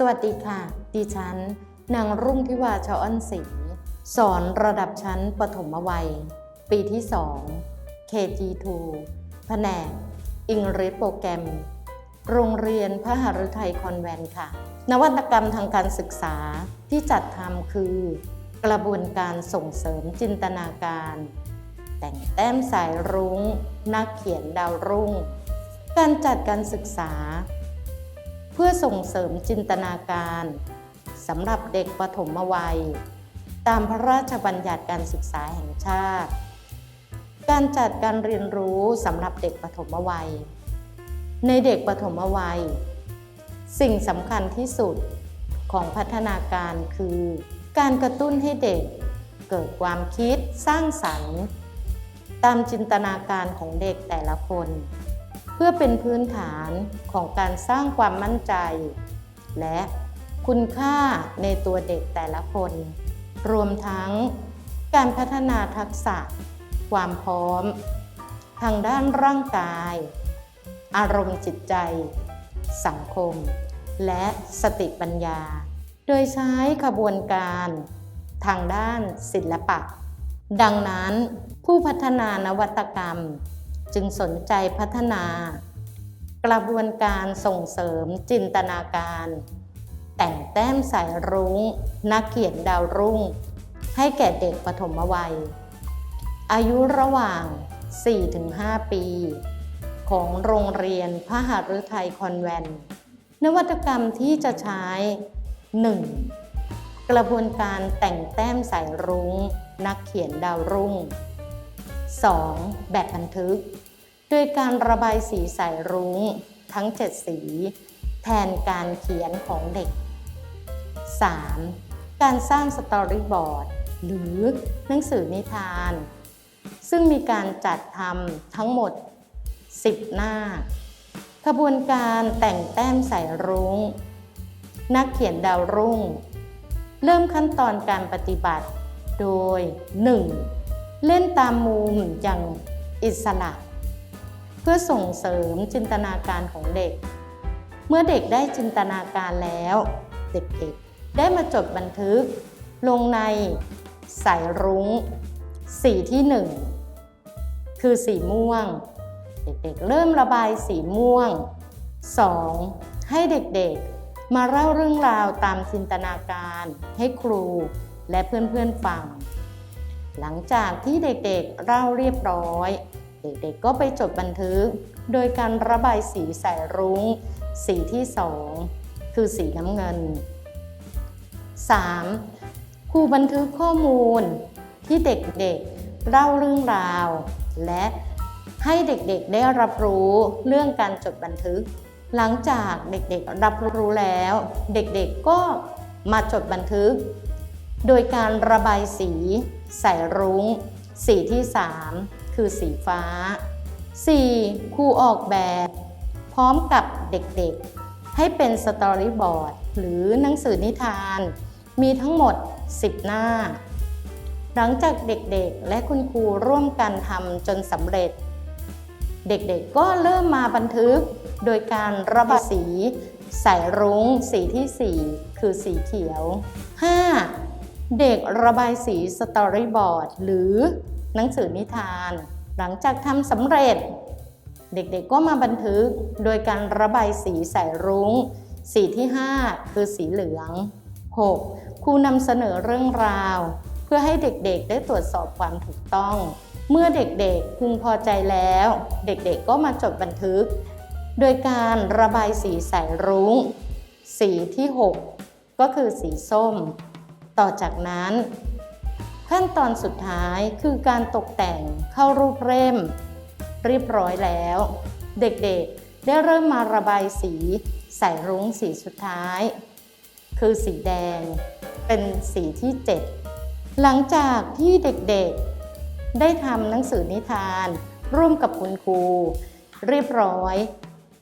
สวัสดีค่ะ ดิฉัน นางรุ่งทิวาชอ้อนศรีสอนระดับชั้นปฐมวัย ปีที่ 2 KG2 แผนก English โปรแกรม โรงเรียนพระหฤทัยคอนแวนต์ค่ะ นวัตกรรมทางการศึกษาที่จัดทำคือ กระบวนการส่งเสริมจินตนาการ แต่งแต้มสายรุง้ง นักเขียนดาวรุ่ง การจัดการศึกษา พื่อส่งเสริมจินตนาการสำหรับเด็กปฐมวัย ตามพระราชบัญญัติการศึกษาแห่งชาติ การจัดการเรียนรู้สำหรับเด็กปฐมวัย ในเด็กปฐมวัย สิ่งสำคัญที่สุดของพัฒนาการคือ การกระตุ้นให้เด็กเกิดความคิดสร้างสรรค์ ตามจินตนาการของเด็กแต่ละคน เพื่อเป็นพื้นฐานของการสร้างความมั่นใจ และคุณค่าในตัวเด็กแต่ละคน รวมทั้งการพัฒนาทักษะ ความพร้อม ทางด้านร่างกาย อารมณ์จิตใจ สังคม และสติปัญญา โดยใช้ขบวนการทางด้านศิลปะ ดังนั้นผู้พัฒนานวัตกรรม จึงสนใจพัฒนา กระบวนการส่งเสริมจินตนาการ แต่งแต้มสายรุง้ง นักเขียนดาวรุ่ง ให้แก่เด็กปฐมวัย อายุระหว่าง 4-5 ปี ของโรงเรียนพระหฤทัยคอนแวนต์นวัตกรรมที่จะใช้ 1. กระบวนการแต่งแต้มสายรุง้ง นักเขียนดาวรุ่ง 2. แบบบันทึก โดยการระบายสีสายรุ้งทั้ง 7 สี แทนการเขียนของเด็ก 3. การสร้างสตอรี่บอร์ดหรือหนังสือนิทาน ซึ่งมีการจัดทำทั้งหมด 10 หน้า ขบวนการแต่งแต้มสายรุง้ง นักเขียนดาวรุ่ง เริ่มขั้นตอนการปฏิบัติโดย 1. เล่นตามมุมอย่างอิสระ เพื่อส่งเสริมจินตนาการของเด็ก เมื่อเด็กได้จินตนาการแล้ว เด็กๆ ได้มาจดบันทึก ลงในสายรุง้ง สีที่ 1 คือสีม่วง เด็กๆ เริ่มระบายสีม่วง 2. ให้เด็กๆ มาเล่าเรื่องราวตามจินตนาการให้ครูและเพื่อนๆฟัง หลังจากที่เด็กๆเล่าเรียบร้อย เด็กๆก็ไปจดบันทึก โดยการระบายสีสายรุง้ง สีที่ 2 คือสีน้ำเงิน 3. ครูบันทึกข้อมูลที่เด็กๆเล่าเรื่องราว และให้เด็กๆได้รับรู้เรื่องการจดบันทึก หลังจากเด็กๆรับรู้แล้ว เด็กๆก็มาจดบันทึก โดยการระบายสีใส่รุง้ง สีที่ 3 คือสีฟ้า 4. ครูออกแบบ พร้อมกับเด็กๆ ให้เป็นสตอรี่บอร์ดหรือหนังสือนิทาน มีทั้งหมด 10 หน้า หลังจากเด็กๆ และคุณครูร่วมกันทำจนสำเร็จ เด็กๆก็เริ่มมาบันทึกโดยการระบายสี ใส่รุง้ง สีที่ 4 คือสีเขียว 5. เด็กระบายสีสตอรี่บอร์ดหรือหนังสือนิทาน หลังจากทำสำเร็จ เด็กๆก็มาบันทึกโดยการระบายสีใส่รุง้ง สีที่ 5 คือสีเหลือง 6. ครูนำเสนอเรื่องราว เพื่อให้เด็กๆได้ตรวจสอบความถูกต้อง เมื่อเด็กๆพึงพอใจแล้ว เด็กๆก็มาจดบันทึก โดยการระบายสีใส่รุง้ง สีที่ 6 ก็คือสีส้ม ต่อจากนั้น ขั้นตอนสุดท้ายคือการตกแต่งเข้ารูปเล่ม เรียบร้อยแล้ว เด็กๆได้เริ่มมาระบายสีใส่รุ้งสีสุดท้าย คือสีแดง เป็นสีที่ 7 หลังจากที่เด็กๆ ได้ทำหนังสือนิทาน ร่วมกับคุณครู เรียบร้อย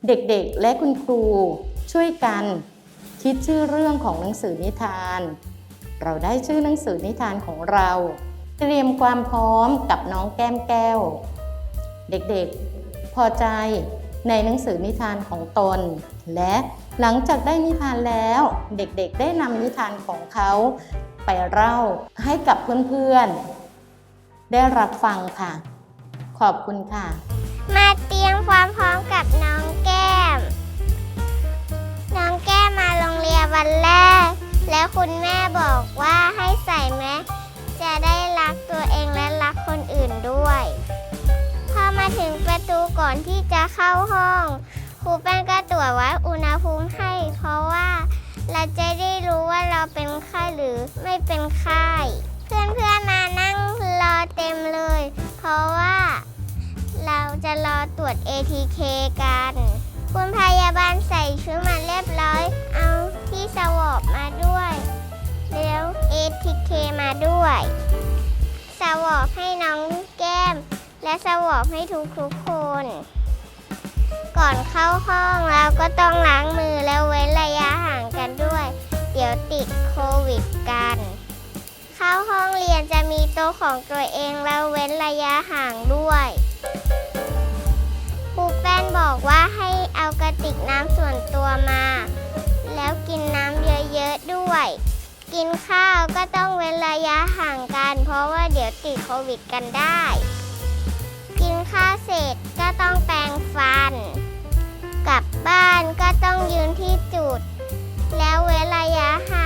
เด็กๆ และคุณครูช่วยกัน คิดชื่อเรื่องของหนังสือนิทาน เราได้ชื่อหนังสือนิทานของเรา เตรียมความพร้อมกับน้องแก้มแก้ว เด็กๆ พอใจในหนังสือนิทานของตน และหลังจากได้นิทานแล้ว เด็กๆ ได้นำนิทานของเขาไปเล่าให้กับเพื่อนๆ ได้รับฟังค่ะ ขอบคุณค่ะ มาเตรียมความพร้อมกับน้องแก้ม น้องแก้มมาโรงเรียนวันแรก แล้วคุณแม่บอกว่าให้ใส่แมสจะได้รักตัวเองและรักคนอื่นด้วย พอมาถึงประตูก่อนที่จะเข้าห้องครูแป้งก็ตรวจวัดอุณหภูมิให้ เพราะว่าเราจะได้รู้ว่าเราเป็นไข้หรือไม่เป็นไข้เพื่อนๆมานั่งรอเต็มเลย เพราะว่าเราจะรอตรวจ ATK กัน คุณพยาบาลใส่ชุดมาเรียบร้อย อปให้น้องแก้ม และสวอปให้ทุกๆคน ก่อนเข้าห้องเราก็ต้องล้างมือแล้วเว้นระยะห่างกันด้วย เดี๋ยวติดโควิดกัน เข้าห้องเรียนจะมีโต๊ะของตัวเองแล้วเว้นระยะห่างด้วยครูแป้นบอกว่าให้เอากระติกน้ำส่วนตัวมา แล้วกินน้ำเยอะๆด้วย กินข้าวก็ต้องเว้นระยะห่างกัน เพราะว่าเดี๋ยวติดโควิดกันได้ กินข้าวเสร็จก็ต้องแปรงฟัน กลับบ้านก็ต้องยืนที่จุด แล้วเว้นระยะห่าง